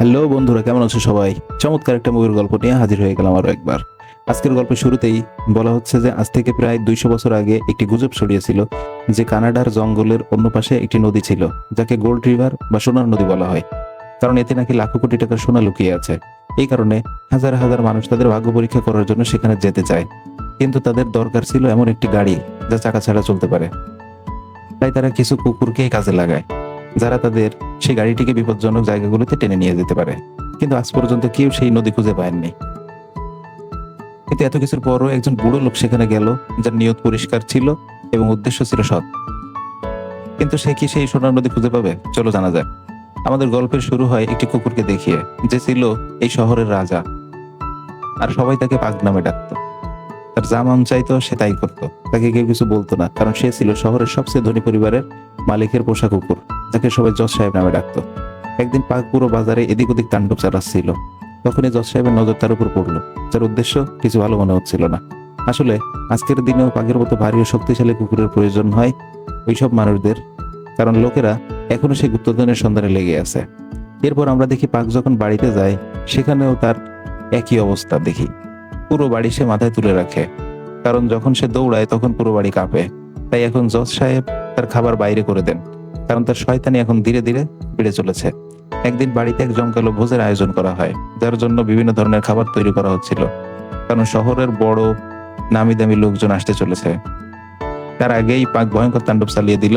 Hello বন্ধুরা, কেমন আছো সবাই? চমৎকার একটা মুভির গল্প নিয়ে হাজির হয়ে গেলাম আরও একবার। আজকের গল্পের শুরুতেই বলা হচ্ছে যে, আজ থেকে প্রায় দুইশো বছর আগে একটি গুজব ছড়িয়েছিল, যে কানাডার জঙ্গলের অন্য পাশে একটি নদী ছিল, যাকে গোল্ড রিভার বা সোনার নদী বলা হয়। কারণ এতে নাকি লাখো কোটি টাকার সোনা লুকিয়ে আছে। এই কারণে হাজার হাজার মানুষ তাদের ভাগ্য পরীক্ষা করার জন্য সেখানে যেতে চায়। কিন্তু তাদের দরকার ছিল এমন একটি গাড়ি, যা চাকা ছাড়া চলতে পারে। তাই তারা কিছু কুকুরকেই কাজে লাগায়। যারা তাদের সেই গাড়িটিকে বিপজ্জনক জায়গাগুলোতে টেনে নিয়ে যেতে পারে। কিন্তু আজ পর্যন্ত কেউ সেই নদী খুঁজে পায়নি। কিন্তু এত কিছুর পরও একজন বুড়ো লোক সেখানে গেল, যার নিয়ত পরিষ্কার ছিল এবং উদ্দেশ্য ছিল সৎ। কিন্তু সে কি সেই সোনার নদী খুঁজে পাবে? চলো জানা যাক। আমাদের গল্পের শুরু হয় একটি কুকুরকে দেখিয়ে, যে ছিল এই শহরের রাজা। আর সবাই তাকে পাগ নামে ডাকতো। তার যা মন চাইতো সে তাই করতো। তাকে কেউ কিছু বলতো না, কারণ সে ছিল শহরের সবচেয়ে ধনী পরিবারের মালিকের পোষা কুকুর। যাকে সবাই জজ সাহেব নামে ডাকতো। একদিন পাক পুরো বাজারে এদিক ওদিক তাণ্ডব চালাচ্ছিল। তখনই জজ সাহেবের নজর তার উপর পড়ল, যার উদ্দেশ্য কিছু ভালো মনে হচ্ছিল না। আসলে, আজকের দিনেও পাগের মতো ভারী ও শক্তিশালী কুকুরের প্রয়োজন হয় ওইসব মানুষদের, কারণ লোকেরা এখনও সেই গুপ্তধনের সন্ধানে লেগে আছে। এরপর আমরা দেখি পাক যখন বাড়িতে যায়, সেখানেও তার একই অবস্থা দেখি। পুরো বাড়ি সে মাথায় তুলে রাখে, কারণ যখন সে দৌড়ায় তখন পুরো বাড়ি কাঁপে। তাই এখন জজ সাহেব তার খাবার বাইরে করে দেন। কারণ তার শয়তানি এখন ধীরে ধীরে বেড়ে চলেছে। একদিন বাড়িতে এক জমকালো ভোজের আয়োজন করা হয়, যার জন্য বিভিন্ন ধরনের খাবার তৈরি করা হচ্ছিল। কারণ শহরের বড় নামি দামি লোকজন আসতে চলেছে। তার আগেই পাক ভয়ঙ্কর তাণ্ডব চালিয়ে দিল,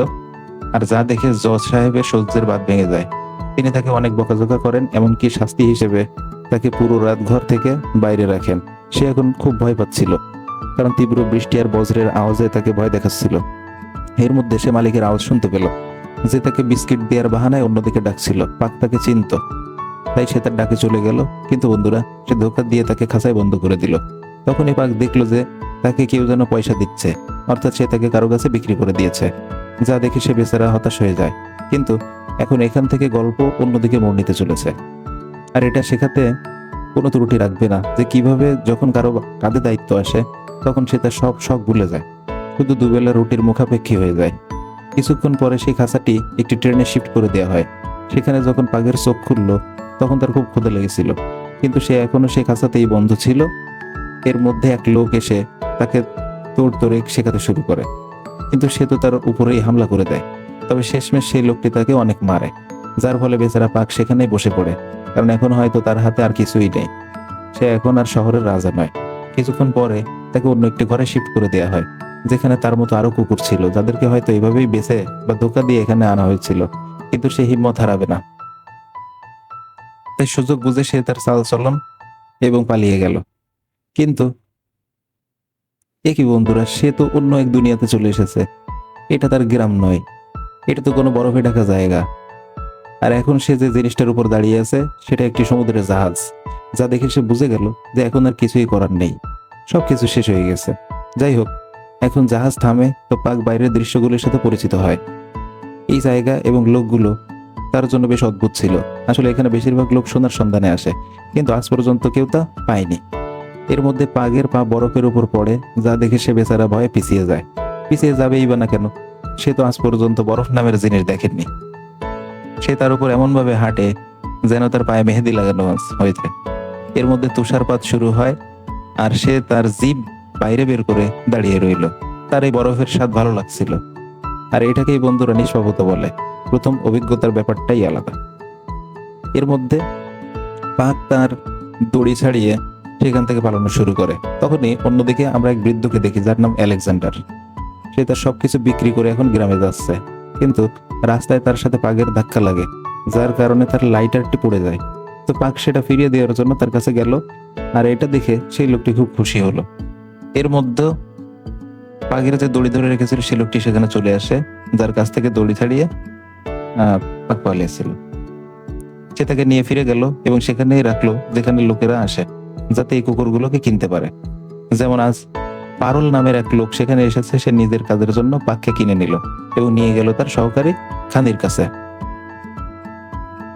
আর যা দেখে জজ সাহেবের সহ্যের বাদ ভেঙে যায়। তিনি তাকে অনেক বকাঝকা করেন, এমনকি শাস্তি হিসেবে তাকে পুরো রাত ঘর থেকে বাইরে রাখেন। সে এখন খুব ভয় পাচ্ছিল, কারণ তীব্র বৃষ্টি আর বজ্রের আওয়াজে তাকে ভয় দেখাচ্ছিল। এর মধ্যে সে মালিকের আওয়াজ শুনতে পেল। যে তাকে বিস্কিট দেওয়ার বাহানায় অন্যদিকে ডাকছিল। পাক তাকে চিনত। তাই সে তার ডাকে চলে গেল। কিন্তু বন্ধুরা, সে ধোকা দিয়ে তাকে খাঁচায় বন্ধ করে দিল। তখনই পাক দেখল যে তাকে কেউ যেন পয়সা দিচ্ছে, অর্থাৎ সে তাকে কারও কাছে বিক্রি করে দিয়েছে, যা দেখে সে বেচারা হতাশ হয়ে যায়। কিন্তু এখন এখান থেকে গল্প অন্যদিকে মোড় নিতে চলেছে। আর এটা শেখাতে কোনো ত্রুটি রাখবে না যে কীভাবে যখন কারও কাঁধে দায়িত্ব আসে, তখন সে তার সব শখ ভুলে যায়। শুধু দুবেলা রুটির মুখাপেক্ষী হয়ে যায়। কিছুক্ষণ পরে সেই খাঁচাটি একটি ট্রেনে শিফট করে দেওয়া হয়। সেখানে যখন পাগের চোখ খুলল, তখন তার খুব ক্ষুদে লেগেছিল। কিন্তু সে এখনও সেই খাঁচাতেই বন্ধ ছিল। এর মধ্যে এক লোক এসে তাকে তোড় তোড়ে শেখাতে শুরু করে। কিন্তু সে তো তার উপরেই হামলা করে দেয়। তবে শেষমেশ সেই লোকটি তাকে অনেক মারে। যার ফলে বেচারা পাক সেখানেই বসে পড়ে। কারণ এখন হয়তো তার হাতে আর কিছুই নেই। সে এখন আর শহরের রাজা নয়। কিছুক্ষণ পরে তাকে অন্য একটি ঘরে শিফট করে দেওয়া হয়। যেখানে তার মতো আরও কুকুর ছিল, যাদেরকে হয়তো এইভাবেই বেছে বা ধোকা দিয়ে এখানে আনা হয়েছিল, কিন্তু সে হিম্মত হারাবে না। তাই সুযোগ বুঝে সে তার চাল এবং পালিয়ে গেল। কিন্তু একই বন্ধুরা, সে তো অন্য এক দুনিয়াতে চলে এসেছে। এটা তার গ্রাম নয়। এটা তো কোনো বরফে ঢাকা জায়গা। আর এখন সে যে জিনিসটার উপর দাঁড়িয়ে আছে, সেটা একটি সমুদ্রের জাহাজ, যা দেখে সে বুঝে গেল যে এখন আর কিছুই করার নেই। সবকিছু শেষ হয়ে গেছে। যাই হোক এখন জাহাজ থামে তো পাক বাইরের দৃশ্যগুলোর সাথে পরিচিত হয়। এই জায়গা এবং লোকগুলো তার জন্য বেশ অদ্ভুত ছিল। আসলে এখানে বেশিরভাগ লোক সোনার সন্ধানে আসে, কিন্তু আজ পর্যন্ত কেউ তা পায়নি। এর মধ্যে পাগের পা বরফের উপর পড়ে, যা দেখে সে বেচারা ভয়ে পিছিয়ে যায়। পিছিয়ে যাবেই বা না কেন, সে তো আজ পর্যন্ত বরফ নামের জিনিস দেখেননি। সে তার উপর এমনভাবে হাঁটে যেন তার পায়ে মেহেদি লাগানো হয়েছে। এর মধ্যে তুষারপাত শুরু হয়, আর সে তার জিভ বাইরে বের করে দাঁড়িয়ে রইল। তার এই বরফের স্বাদ ভালো লাগছিল। আর এটাকেই বন্ধুরা নিষ্পাপতা বলে। প্রথম অভিজ্ঞতার ব্যাপারটাই আলাদা। এর মধ্যে পাক তার দড়ি ছাড়িয়ে সেখান থেকে পালানো শুরু করে। তখনই অন্যদিকে আমরা এক বৃদ্ধকে দেখি, যার নাম আলেকজান্ডার। সে তার সবকিছু বিক্রি করে এখন গ্রামে যাচ্ছে। কিন্তু রাস্তায় তার সাথে পাগের ধাক্কা লাগে, যার কারণে তার লাইটারটি পড়ে যায়। তো পাক সেটা ফিরিয়ে দেওয়ার জন্য তার কাছে গেল। আর এটা দেখে সেই লোকটি খুব খুশি হলো। এর মধ্যে পাগের যে দড়ি ধরে রেখেছিল সেই লোকটি সেখানে চলে আসে, যার কাছ থেকে দড়ি ছাড়িয়ে পাক পালিয়েছিল সে তাকে নিয়ে ফিরে গেল এবং সেখানেই রাখল, যেখানে লোকেরা আসে, যাতে এই কুকুরগুলোকে কিনতে পারে। যেমন আজ পারুল নামের এক লোক সেখানে এসেছে, সে নিজের কাজের জন্য পাককে কিনে নিল এবং নিয়ে গেল তার সহকারী খানির কাছে।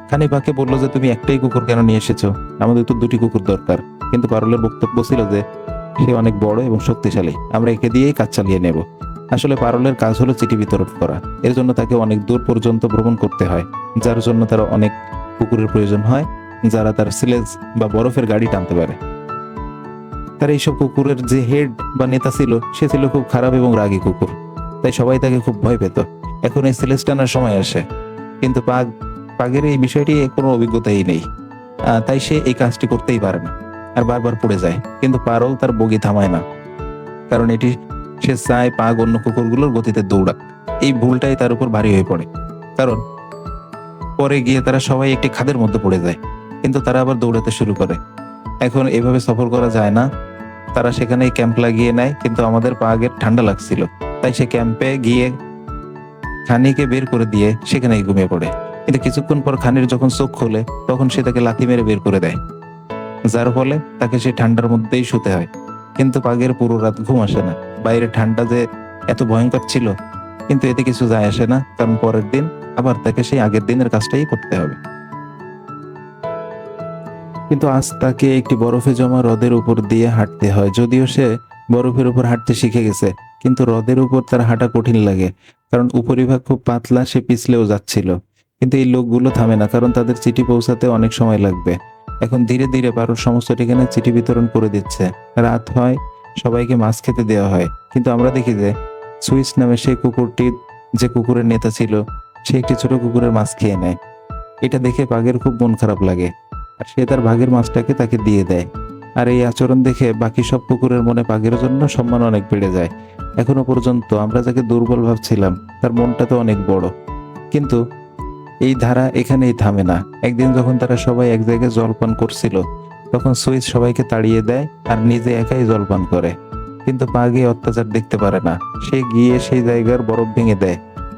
খানি পাকে বলল যে, তুমি একটাই কুকুর কেন নিয়ে এসেছ? আমাদের তো দুটি কুকুর দরকার। কিন্তু পারুলের বক্তব্য ছিল যে সে অনেক বড় এবং শক্তিশালী। আমরা একে দিয়েই কাজ চালিয়ে নেব। আসলে পারুলের কাজ হলো চিঠি বিতরণ করা। এর জন্য তাকে অনেক দূর পর্যন্ত ভ্রমণ করতে হয়, যার জন্য তার অনেক কুকুরের প্রয়োজন হয়, যারা তার সিলেজ বা বরফের গাড়ি টানতে পারে। তার এইসব কুকুরের যে হেড বা নেতা ছিল, সে ছিল খুব খারাপ এবং রাগী কুকুর। তাই সবাই তাকে খুব ভয় পেত। এখন এই সিলেজ টানার সময় আসে। কিন্তু পাগ, পাগের এই বিষয়টি কোনো অভিজ্ঞতাই নেই। তাই সে এই কাজটি করতেই পারে না। আর বারবার পড়ে যায়, কিন্তু পারল তার বগি থামায় না। কারণ এটি সে চায় পাগ অন্য কুকুরগুলোর গতিতে দৌড়াক এই ভুলটাই তার উপর ভারী হয়ে পড়ে। কারণ, পরে গিয়ে তারা সবাই একটি খাদের মধ্যে পড়ে যায়, কিন্তু তারা আবার দৌড়াতে শুরু করে। এখন এভাবে সফর করা যায় না। তারা সেখানে ক্যাম্প লাগিয়ে নেয়, কিন্তু আমাদের পাগের ঠান্ডা লাগছিল। তাই সে ক্যাম্পে গিয়ে খানিকে বের করে দিয়ে সেখানেই ঘুমিয়ে পড়ে। কিন্তু কিছুক্ষণ পর খানির যখন চোখ খোলে, তখন সে তাকে লাথি মেরে বের করে দেয়। যার ফলে তাকে সেই ঠান্ডার মধ্যেই শুতে হয়। কিন্তু পাগের পুরো রাত ঘুম আসে না। বাইরে ঠান্ডা যে এত ভয়ঙ্কর ছিল, কিন্তু এতে কিছু যায় আসে না, কারণ পরের দিন আবার তাকে সেই আগের দিনের কাজটাই করতে হবে। কিন্তু আজ তাকে একটি বরফে জমা হ্রদের উপর দিয়ে হাঁটতে হয়। যদিও সে বরফের উপর হাঁটতে শিখে গেছে, কিন্তু হ্রদের উপর তার হাঁটা কঠিন লাগে, কারণ উপরিভাগ খুব পাতলা, সে পিছলেও যাচ্ছিল। কিন্তু এই লোকগুলো থামে না, কারণ তাদের চিঠি পৌঁছাতে অনেক সময় লাগবে। এখন ধীরে ধীরে পারোর সমস্ত ঠিকানা চিঠি বিতরণ করে দিচ্ছে। রাত হয়, সবাইকে মাছ খেতে দেওয়া হয়। কিন্তু আমরা দেখি যে সুইস নামে সেই কুকুরটি যে কুকুরের নেতা ছিল, সে একটি ছোট কুকুরের মাছ খেয়ে নেয়। এটা দেখে বাঘের খুব মন খারাপ লাগে। আর সে তার বাঘের মাছটাকে তাকে দিয়ে দেয়। আর এই আচরণ দেখে বাকি সব কুকুরের মনে বাঘের জন্য সম্মান অনেক বেড়ে যায়। এখনও পর্যন্ত আমরা যাকে দুর্বল ভাবছিলাম, তার মনটা তো অনেক বড়। কিন্তু এই ধারা এখানেই থামে না। একদিন যখন তারা সবাই এক জায়গায় জলপান করছিল, তখন সুইস সবাইকে তাড়িয়ে দেয় আর নিজে একাই জলপান করে। কিন্তু পাগে অত্যাচার দেখতে পারে না। সে গিয়ে সেই জায়গার বরফ ভেঙে দেয়,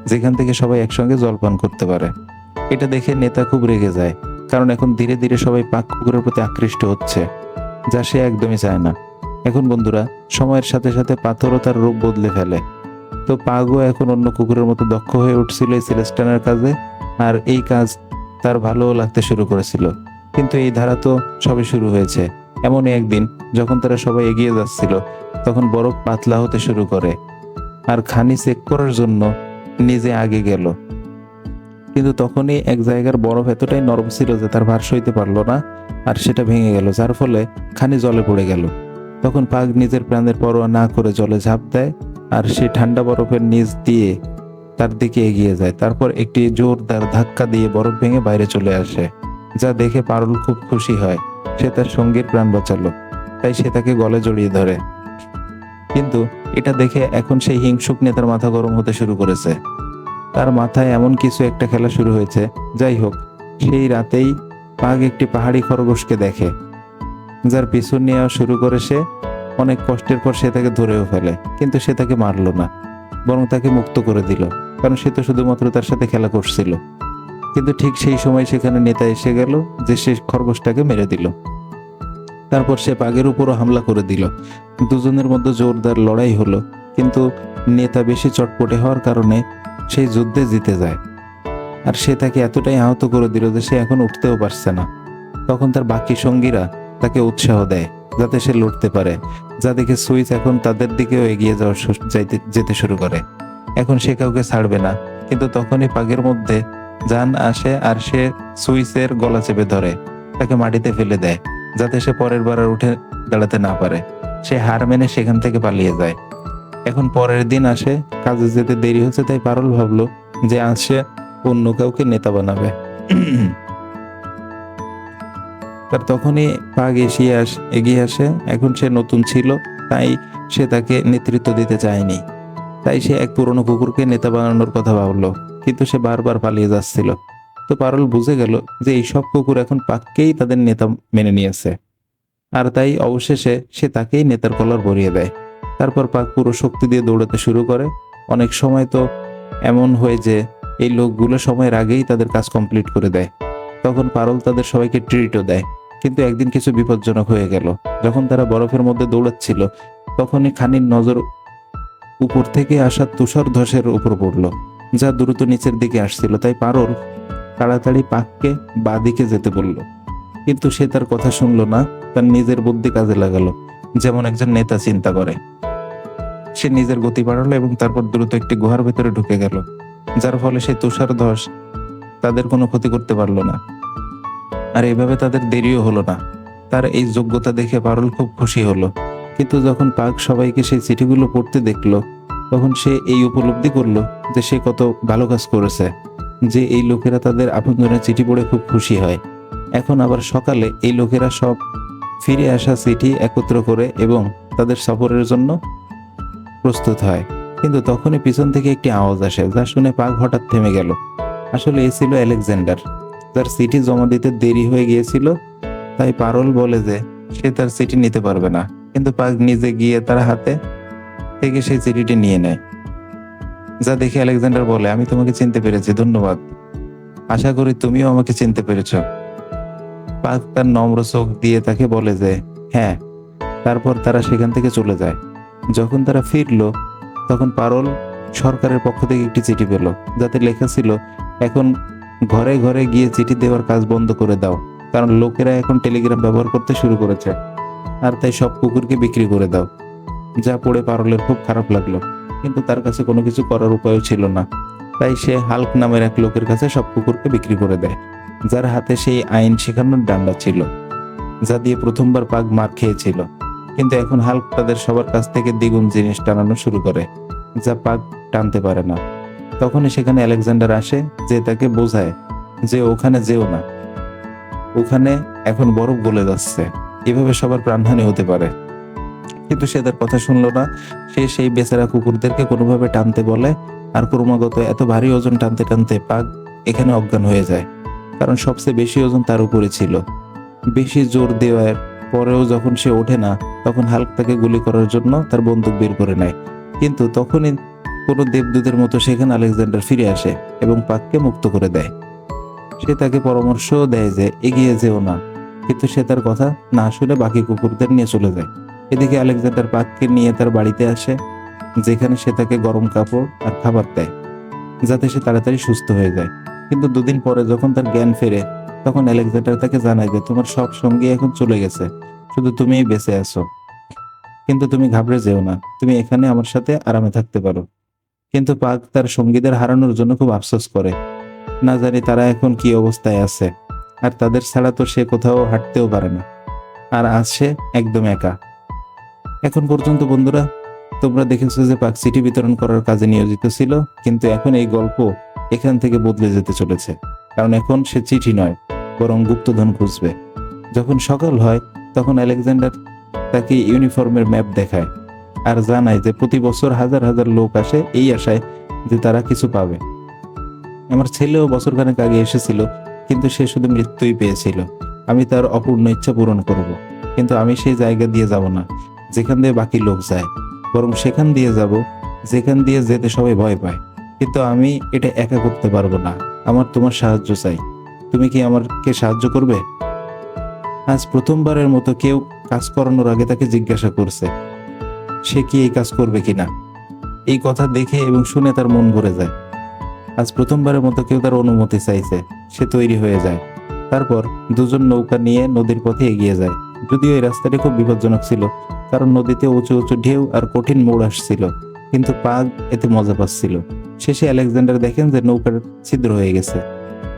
যেখান থেকে সবাই একসঙ্গে জলপান করতে পারে। এটা দেখে নেতা খুব রেগে যায়, কারণ এখন ধীরে ধীরে সবাই পাক কুকুরের প্রতি আকৃষ্ট হচ্ছে, যা সে একদমই চায় না। এখন বন্ধুরা, সময়ের সাথে সাথে পাথরও তার রূপ বদলে ফেলে। তো পাগও এখন অন্য কুকুরের মতো দক্ষ হয়ে উঠছিল এই সিলেস্টানের কাজে আর এই কাজ তার ভালোও লাগতে শুরু করেছিল। কিন্তু এই ধারা তো সবে শুরু হয়েছে। এমনই একদিন যখন তারা সবাই এগিয়ে যাচ্ছিল, তখন বরফ পাতলা হতে শুরু করে আর খানি চেক করার জন্য নিজে আগে গেল। কিন্তু তখনই এক জায়গার বরফ এতটাই নরম ছিল যে তার ভার সইতে পারল না আর সেটা ভেঙে গেল, যার ফলে খানি জলে পড়ে গেল। তখন পাগ নিজের প্রাণের পরোয়া না করে জলে ঝাঁপ দেয় আর সে ঠান্ডা বরফের নিচ দিয়ে তার দিকে এগিয়ে যায়। তারপর একটি জোরদার ধাক্কা দিয়ে বরফ ভেঙে বাইরে চলে আসে, যা দেখে পারুল খুব খুশি হয়। সে তার সঙ্গীর প্রাণ বাঁচালো, তাই সে তাকে গলে জড়িয়ে ধরে। কিন্তু এটা দেখে এখন সেই হিংসুক নেতার মাথা গরম হতে শুরু করেছে। তার মাথায় এমন কিছু একটা খেলা শুরু হয়েছে, যাই হোক, সেই রাতেই বাঘ একটি পাহাড়ি খরগোশকে দেখে, যার পিছু নেওয়া শুরু করে সে, অনেক কষ্টের পর সে তাকে ধরেও ফেলে, কিন্তু সে তাকে মারলো না। বরং তাকে মুক্ত করে দিল, কারণ সে তো শুধুমাত্র তার সাথে খেলা করছিল। কিন্তু ঠিক সেই সময় সেখানে নেতা এসে গেল, যে সে খরগোশটাকে মেরে দিল। তারপর সে পাগের উপরও হামলা করে দিল। দুজনের মধ্যে জোরদার লড়াই হলো, কিন্তু নেতা বেশি চটপটে হওয়ার কারণে সেই যুদ্ধে জিতে যায়। আর সে তাকে এতটাই আহত করে দিল যে সে এখন উঠতেও পারছে না। তখন তার বাকি সঙ্গীরা তাকে উৎসাহ দেয়। যাতে সে লড়তে পারে, যা দেখে সুইচ এখন তাদের দিকেও এগিয়ে যাওয়া যাইতে, যেতে শুরু করে। এখন সে কাউকে ছাড়বে না, কিন্তু তখনই পাগের মধ্যে জান আসে আর সে সুইচের গলা চেপে ধরে। তাকে মাটিতে ফেলে দেয়, যাতে সে পরের বার আর উঠে দাঁড়াতে না পারে। সে হার মেনে সেখান থেকে পালিয়ে যায়। এখন পরের দিন আসে, কাজে যেতে দেরি হচ্ছে, তাই পারুল ভাবলো যে আজ সে অন্য কাউকে নেতা বানাবে। তার তখনই পাগ এসিয়ে আস, এগিয়ে আসে। এখন সে নতুন ছিল, তাই সে তাকে নেতৃত্ব দিতে চায়নি। তাই সে এক পুরনো কুকুরকে নেতা বানানোর কথা ভাবলো, কিন্তু সে বারবার পালিয়ে যাচ্ছিল। তো পারল বুঝে গেল যে এই সব কুকুর এখন পাককেই তাদের নেতা মেনে নিয়েছে। আর তাই অবশেষে সে তাকেই নেতার কলার ভরিয়ে দেয়। তারপর পাক পুরো শক্তি দিয়ে দৌড়াতে শুরু করে। অনেক সময় তো এমন হয় যে এই লোকগুলো সময়ের আগেই তাদের কাজ কমপ্লিট করে দেয়। তখন পারল তাদের সবাইকে ট্রিটও দেয়। কিন্তু একদিন কিছু বিপজ্জনক হয়ে গেল। যখন তারা বরফের মধ্যে দৌড়াচ্ছিল, তখনই খানির নজর উপর থেকে আসা তুষার ধসের উপর পড়ল, যা দ্রুত নিচের দিকে আসছিল। তাই পারল তাড়াতাড়ি পাককে বাদিকে যেতে বলল। কিন্তু সে তার কথা শুনলো না, তার নিজের বুদ্ধি কাজে লাগালো, যেমন একজন নেতা চিন্তা করে। সে নিজের গতি বাড়ালো এবং তারপর দ্রুত একটি গুহার ভেতরে ঢুকে গেল, যার ফলে সেই তুষার ধস তাদের কোনো ক্ষতি করতে পারল না। আর এভাবে তাদের দেরিও হলো না। তার এই যোগ্যতা দেখে পারুল খুব খুশি হলো। কিন্তু যখন পাক সবাইকে সেই চিঠিগুলো পড়তে দেখল, তখন সে এই উপলব্ধি করল যে সে কত ভালো কাজ করেছে, যে এই লোকেরা তাদের আপনজনের চিঠি পড়ে খুব খুশি হয়। এখন আবার সকালে এই লোকেরা সব ফিরে আসা চিঠি একত্র করে এবং তাদের সফরের জন্য প্রস্তুত হয়। কিন্তু তখনই পিছন থেকে একটি আওয়াজ আসে, যা শুনে পাক হঠাৎ থেমে গেল। আসলে এ ছিল আলেকজান্ডার। তার সিটি জমা দিতে দেরি হয়ে গিয়েছিল, তাই পারল বলে যে সে তার চিঠি নিতে পারবে না। কিন্তু পাক নিজে গিয়ে তার হাতে থেকে সেই চিঠিটি নিয়ে নেয়। যা দেখে আলেকজান্ডার বলে, আমি তোমাকে চিনতে পেরেছি, ধন্যবাদ। আশা করি তুমিও আমাকে চিনতে পেরেছ। পাক তার নম্র চোখ দিয়ে তাকে বলে যে হ্যাঁ। তারপর তারা সেখান থেকে চলে যায়। যখন তারা ফিরলো, তখন পারল সরকারের পক্ষ থেকে একটি চিঠি পেল, যাতে লেখা ছিল, এখন ঘরে ঘরে গিয়ে চিঠি দেওয়ার কাজ বন্ধ করে দাও, কারণ লোকেরা এখন টেলিগ্রাম ব্যবহার করতে শুরু করেছে। আর তাই সব কুকুরকে বিক্রি করে দাও। যা পড়ে পারলের খুব খারাপ লাগল, কিন্তু তার কাছে কোনো কিছু করার উপায়ও ছিল না। তাই সে হাল্ক নামের এক লোকের কাছে সব কুকুরকে বিক্রি করে দেয়, যার হাতে সেই আইন শেখানোর ডান্ডা ছিল, যা দিয়ে প্রথমবার পাগ মার খেয়েছিল। কিন্তু এখন হাল্ক তাদের সবার কাছ থেকে দ্বিগুণ জিনিস টানানো শুরু করে, যা পাগ টানতে পারে না। তখনই সেখানে আলেকজান্ডার আসে যে তাকে বোঝায় যে ওখানে যেও না। ওখানে এখন বরফ গলে যাচ্ছে। এভাবে সবার প্রাণহানি হতে পারে। কিন্তু সে তার কথা শুনলো না। সে সেই বেচারা কুকুরদেরকে কোনোভাবে টানতে বলে আর ক্রমাগত এত ভারী ওজন টানতে টানতে পাগ এখানে অজ্ঞান হয়ে যায়। কারণ সবচেয়ে বেশি ওজন তার উপরে ছিল। বেশি জোর দেওয়ার পরেও যখন সে ওঠে না, তখন হাল্ক তাকে গুলি করার জন্য তার বন্দুক বের করে নেয়। কিন্তু তখনই কোনো দেবদূতের মতো সেখানে আলেকজান্ডার ফিরে আসে এবং পাককে মুক্ত করে দেয়। সে তাকে পরামর্শও দেয় যে এগিয়ে যেও না, কিন্তু সে তার কথা না শুনে বাকি কুকুরদের নিয়ে চলে যায়। এদিকে আলেকজান্ডার পাককে নিয়ে তার বাড়িতে আসে, যেখানে সে তাকে গরম কাপড় আর খাবার দেয়, যাতে সে তাড়াতাড়ি সুস্থ হয়ে যায়। কিন্তু দুদিন পরে যখন তার জ্ঞান ফেরে, তখন আলেকজান্ডার তাকে জানায় যে তোমার সব সঙ্গী এখন চলে গেছে, শুধু তুমিই বেঁচে আছো। কিন্তু তুমি ঘাবড়ে যেও না, তুমি এখানে আমার সাথে আরামে থাকতে পারো। কিন্তু পাক তার সঙ্গীদের হারানোর জন্য খুব আফসোস করে। না জানি তারা এখন কি অবস্থায় আছে, আর তাদের ছাড়া তো সে কোথাও হাঁটতেও পারে না। আর আজ সে একদম একা। এখন পর্যন্ত বন্ধুরা, তোমরা দেখেছ যে পাক চিঠি বিতরণ করার কাজে নিয়োজিত ছিল, কিন্তু এখন এই গল্প এখান থেকে বদলে যেতে চলেছে। কারণ এখন সে চিঠি নয়, বরং গুপ্তধন খুঁজবে। যখন সকাল হয়, তখন আলেকজান্ডার তাকে ইউনিফর্মের ম্যাপ দেখায়। আর জানায় যে প্রতি বছর হাজার হাজার লোক আসে এই আশায় যে তারা কিছু পাবে। আমার ছেলেও বছরখানেক আগে এসেছিল, কিন্তু সে শুধু মৃত্যুই পেয়েছিল। আমি তার অপূর্ণ ইচ্ছা পূরণ করব, কিন্তু আমি সেই জায়গা দিয়ে যাব না, যেখান দিয়ে বাকি লোক যায়। বরং সেখান দিয়ে যাব, যেখান দিয়ে যেতে সবাই ভয় পায়। কিন্তু আমি এটা একা করতে পারব না। আমার তোমার সাহায্য চাই। তুমি কি আমাকে সাহায্য করবে? আজ প্রথমবারের মতো কেউ কাজ করানোর আগে তাকে জিজ্ঞাসা করছে। সে কি এই কাজ করবে কিনা? এই কথা দেখে এবং শুনে তার মন ভরে যায়। আজ প্রথমবারের মতো কেউ তার অনুমতি চাইছে, সে তৈরি হয়ে যায়। তারপর দুজন নৌকা নিয়ে নদীর পথে এগিয়ে যায়। যদিও এই রাস্তাটি খুব বিপজ্জনক ছিল, কারণ নদীতে উঁচু উঁচু ঢেউ আর কঠিন মোড় আসছিল, কিন্তু পাগ এতে মজা পাচ্ছিল। শেষে আলেকজান্ডার দেখেন যে নৌকার ছিদ্র হয়ে গেছে,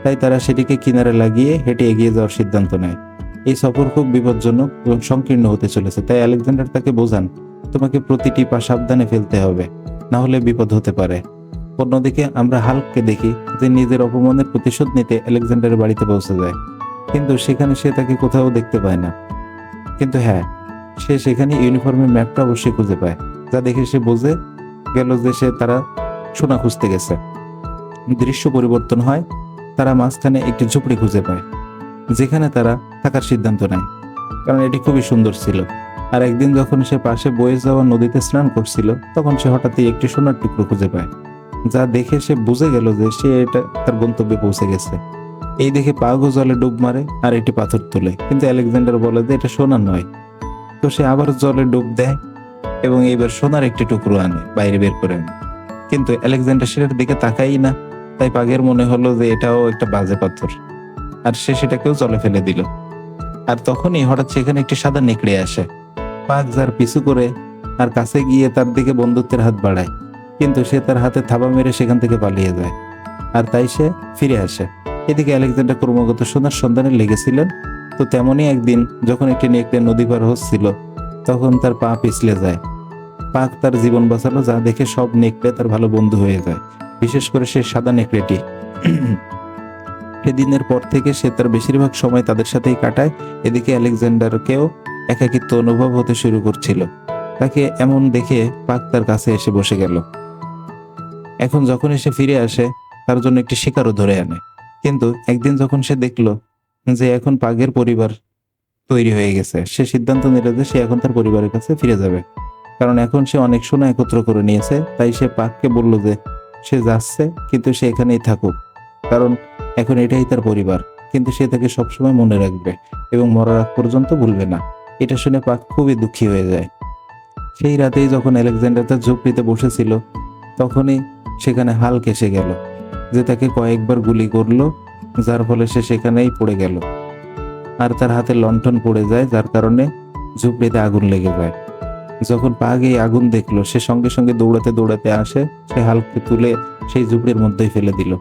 তাই তারা সেটিকে কিনারে লাগিয়ে হেঁটে এগিয়ে যাওয়ার সিদ্ধান্ত নেয়। এই সফর খুব বিপজ্জনক এবং সংকীর্ণ হতে চলেছে, তাই আলেকজান্ডার তাকে বোঝান তোমাকে প্রতিটি পা সাবধানে ফেলতে হবে, না হলে বিপদ হতে পারে। অন্যদিকে আমরা হাল্ককে দেখি যে নিজের অপমানের প্রতিশোধ নিতে আলেকজান্ডারের বাড়িতে পৌঁছে যায়, কিন্তু সেখানে সে তাকে কোথাও দেখতে পায় না। কিন্তু হ্যাঁ সে সেখানে ইউনিফর্মের ম্যাপটা অবশ্যই খুঁজে পায়, যা দেখে সে বোঝে গেল যে সে তারা সোনা খুঁজতে গেছে। দৃশ্য পরিবর্তন হয়, তারা মাঝখানে একটি ঝুপড়ি খুঁজে পায়, যেখানে তারা থাকার সিদ্ধান্ত নেয়, কারণ এটি খুবই সুন্দর ছিল। আর একদিন যখন সে পাশে বয়ে যাওয়া নদীতে স্নান করছিল, তখন সে হঠাৎই একটি সোনার টুকরো খুঁজে পায়, যা দেখে সে বুঝে গেল যে সে এটা তার গন্তব্যে পৌঁছে গেছে। এই দেখে পাগো জলে ডুব মারে আর একটি পাথর তোলে, কিন্তু আলেকজান্ডার বলে যে এটা সোনা নয়। তো সে আবার জলে ডুব দেয় এবং এইবার সোনার একটি টুকরো আনে, বাইরে বের করে আনে। কিন্তু আলেকজান্ডার সেটার দিকে তাকাই না, তাই পাগের মনে হলো যে এটাও একটা বাজে পাথর। আর সে সেটাকেও জলে ফেলে দিল। আর তখনই হঠাৎ সেখানে একটি সাদা নেকড়ে আসে পাক যার পিছু করে আর কাছে গিয়ে তার দিকে বন্ধুত্বের হাত বাড়ায়। কিন্তু সে তার হাতে থাবা মেরে সেখান থেকে পালিয়ে যায়। আর তাই সে ফিরে আসে। এদিকে আলেকজান্ডার ক্রমাগত সোনার সন্ধানে লেগেছিলেন। তো তেমনই একদিন যখন একটি নেকড়ে নদী পার হচ্ছিল, তখন তার পা পিছলে যায়। পাক তার জীবন বাঁচালো, যা দেখে সব নেকড়ে তার ভালো বন্ধু হয়ে যায়। বিশেষ করে সে সাদা নেকড়েটি। সেদিনের পর থেকে সে তার বেশিরভাগ সময় তাদের সাথেই কাটায়। এদিকে আলেকজান্ডারকেও একাকিত্ব অনুভব হতে শুরু করছিল। তাকে এমন দেখে পাক তার কাছে এসে বসে গেল। এখন যখন এসে ফিরে আসে, তার জন্য একটি শিকারও ধরে আনে। কিন্তু একদিন যখন সে দেখল যে এখন পাগের পরিবার তৈরি হয়ে গেছে, সে সিদ্ধান্ত নিল যে সে এখন তার পরিবারের কাছে ফিরে যাবে। কারণ এখন সে অনেক সোনা একত্র করে নিয়েছে, তাই সে পাককে বলল যে সে যাচ্ছে, কিন্তু সে এখানেই থাকুক। কারণ এখন এটাই তার পরিবার, কিন্তু সে তাকে সবসময় মনে রাখবে এবং মরার আগ পর্যন্ত ভুলবে না। এটা শুনে পাক খুবই দুঃখী হয়ে যায়। সেই রাতেই যখন আলেকজান্ডার তার ঝুপড়িতে বসেছিল, তখনই সেখানে হাল এসে গেল, যে তাকে কয়েকবার গুলি করল, যার ফলে সে সেখানেই পড়ে গেল। আর তার হাতে লণ্ঠন পড়ে যায়, যার কারণে ঝুপড়িতে আগুন লেগে যায়। যখন পাগ এই আগুন দেখল, সে সঙ্গে সঙ্গে দৌড়াতে দৌড়াতে আসে, সে হালকে তুলে সেই ঝুপড়ির মধ্যেই ফেলে দিল,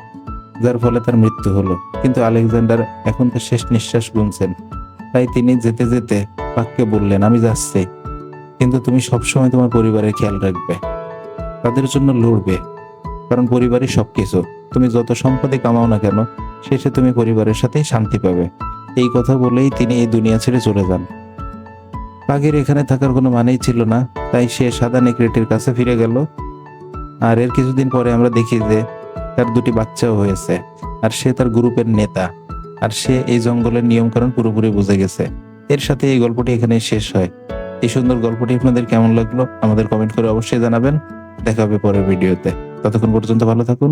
যার ফলে তার মৃত্যু হলো। কিন্তু আলেকজান্ডার এখন তার শেষ নিঃশ্বাস গুনছেন। তাই তিনি যেতে যেতে পাককে বললেন, আমি যাচ্ছি। কিন্তু তুমি সবসময় তোমার পরিবারের খেয়াল রাখবে। তাদের জন্য লড়বে। কারণ পরিবারই সবকিছু। তুমি যত সম্পদে কামাও না কেন, শেষে তুমি পরিবারের সাথেই শান্তি পাবে। এই কথা বলেই তিনি এই দুনিয়া ছেড়ে চলে যান। পাগের এখানে থাকার কোনো মানেই ছিল না। তাই সে সাদা নেকড়েটির কাছে ফিরে গেল। আর এর কিছুদিন পরে আমরা দেখি যে তার দুটি বাচ্চাও হয়েছে। আর সে তার গ্রুপের নেতা। আর সে এই জঙ্গলের নিয়মকানুন পুরোপুরি বুঝে গেছে। এর সাথে এই গল্পটি এখানে শেষ হয়। এই সুন্দর গল্পটি আপনাদের কেমন লাগল আমাদের কমেন্ট করে অবশ্যই জানাবেন। দেখা হবে পরের ভিডিওতে। ততক্ষণ পর্যন্ত ভালো থাকুন।